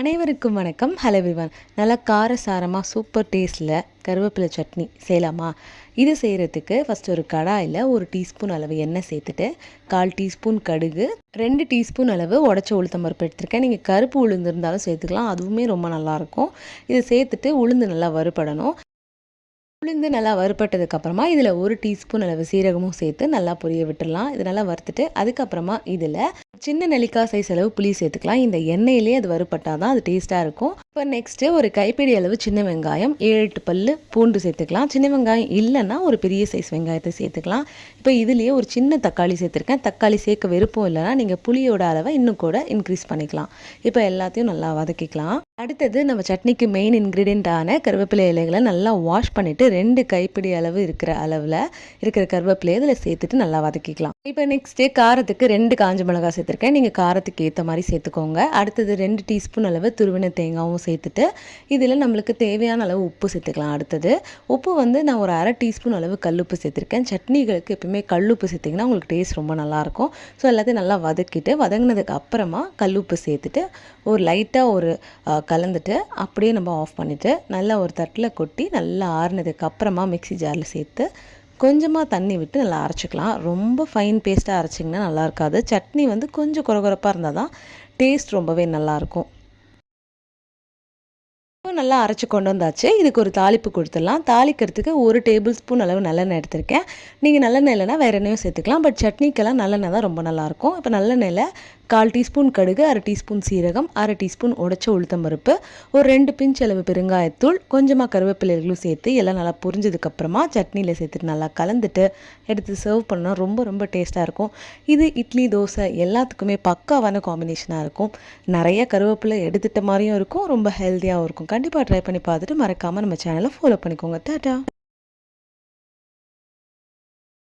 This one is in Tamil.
அனைவருக்கும் வணக்கம். ஹலோ எவ்ரிவன் நல்லா காரசாரமாக சூப்பர் டேஸ்ட்டில் கருவேப்பிலை சட்னி செய்யலாமா? இது செய்கிறதுக்கு ஃபஸ்ட் ஒரு கடாயில் ஒரு டீஸ்பூன் அளவு எண்ணெய் சேர்த்துட்டு கால் டீஸ்பூன் கடுகு ரெண்டு டீஸ்பூன் அளவு உடச்ச உளுத்தம் பருப்பு எடுத்திருக்கேன். நீங்கள் கருப்பு உளுந்து இருந்தாலும் சேர்த்துக்கலாம். அதுவுமே ரொம்ப நல்லாயிருக்கும் இதை சேர்த்துட்டு உளுந்து நல்லா வறுபடணும். உளுந்து நல்லா வறுபட்டதுக்கப்புறமா இதில் ஒரு டீஸ்பூன் அளவு சீரகமும் சேர்த்து நல்லா பொரிய விட்டுடலாம். இது நல்லா வறுத்துட்டு அதுக்கப்புறமா இதில் சின்ன நெல்லிக்காய் சைஸ் அளவு புளி சேர்த்துக்கலாம். இந்த எண்ணெயிலே அது வறுபட்டால் தான் அது டேஸ்ட்டாக இருக்கும். இப்போ நெக்ஸ்ட்டு ஒரு கைப்பிடி அளவு சின்ன வெங்காயம் ஏழு எட்டு பல் பூண்டு சேர்த்துக்கலாம். சின்ன வெங்காயம் இல்லைன்னா ஒரு பெரிய சைஸ் வெங்காயத்தை சேர்த்துக்கலாம். இப்போ இதுலேயே ஒரு சின்ன தக்காளி சேர்த்துருக்கேன். தக்காளி சேர்க்க விருப்பம் இல்லைன்னா நீங்கள் புளியோட அளவை இன்னும் கூட இன்க்ரீஸ் பண்ணிக்கலாம். இப்போ எல்லாத்தையும் நல்லா வதக்கிக்கலாம். அடுத்தது நம்ம சட்னிக்கு மெயின் இன்க்ரீடியண்ட்டான கருவேப்பிலை இலைகளை நல்லா வாஷ் பண்ணிவிட்டு ரெண்டு கைப்பிடி அளவு இருக்கிற அளவில் இருக்கிற கருவேப்பிலையை இதில் சேர்த்துட்டு நல்லா வதக்கிக்கலாம். இப்போ நெக்ஸ்ட்டு காரத்துக்கு ரெண்டு காஞ்ச மிளகாய் சேர்த்துருக்கேன். நீங்கள் காரத்துக்கு ஏற்ற மாதிரி சேர்த்துக்கோங்க. அடுத்தது ரெண்டு டீஸ்பூன் அளவு துருவின தேங்காயும் சேர்த்துட்டு இதில் நம்மளுக்கு தேவையான அளவு உப்பு சேர்த்துக்கலாம். அடுத்தது உப்பு வந்து நான் ஒரு அரை டீஸ்பூன் அளவு கல்லுப்பு சேர்த்துருக்கேன். சட்னிகளுக்கு எப்பவுமே கல்லுப்பு சேர்த்திங்கன்னா உங்களுக்கு டேஸ்ட் ரொம்ப நல்லாயிருக்கும் ஸோ எல்லாத்தையும் நல்லா வதக்கிட்டு வதங்கினதுக்கு அப்புறமா கல்லுப்பு சேர்த்துட்டு ஒரு லைட்டாக ஒரு கலந்துட்டு அப்படியே நம்ம ஆஃப் பண்ணிவிட்டு நல்லா ஒரு தட்டில் கொட்டி நல்லா ஆறுனதுக்கு அப்புறமா மிக்சி ஜாரில் சேர்த்து கொஞ்சமாக தண்ணி விட்டு நல்லா அரைச்சிக்கலாம். ரொம்ப ஃபைன் பேஸ்ட்டாக அரைச்சிங்கன்னா நல்லா இருக்காது. சட்னி வந்து கொஞ்சம் குறகுறப்பாக இருந்தால் தான் டேஸ்ட் ரொம்பவே நல்லாயிருக்கும் நல்லா அரைச்சி கொண்டு வந்தாச்சு. இதுக்கு ஒரு தாளிப்பு கொடுத்துடலாம். தாளிக்கிறதுக்கு ஒரு டேபிள் ஸ்பூன் அளவு நல்லெண்ணெய் எடுத்திருக்கேன். நீங்கள் நல்லெண்ணெய் இல்லைனா வேறு எண்ணெயும் சேர்த்துக்கலாம். பட் சட்னிக்கெல்லாம் நல்லெண்ணெய் தான் ரொம்ப நல்லாயிருக்கும் இப்போ நல்லெண்ணெயில் கால் டீஸ்பூன் கடுகு அரை டீஸ்பூன் சீரகம் அரை டீஸ்பூன் உடச்ச உளுத்தம் பருப்பு ஒரு ரெண்டு பிஞ்ச் அளவு பெருங்காயத்தூள் கொஞ்சமாக கருவேப்பிலைகளும் சேர்த்து எல்லாம் நல்லா புரிஞ்சதுக்கப்புறமா சட்னியில் சேர்த்துட்டு நல்லா கலந்துட்டு எடுத்து சர்வ் பண்ணால் ரொம்ப ரொம்ப டேஸ்ட்டாக இருக்கும். இது இட்லி தோசை எல்லாத்துக்குமே பக்காவான காம்பினேஷனாக இருக்கும். நிறைய கருவேப்பிலை எடுத்துட்ட மாதிரியும் இருக்கும் ரொம்ப ஹெல்த்தியாகவும் இருக்கும். கண்டிப்பாக ட்ரை பண்ணி பார்த்துட்டு மறக்காமல் நம்ம சேனலை ஃபாலோ பண்ணிக்கோங்க. டாட்டா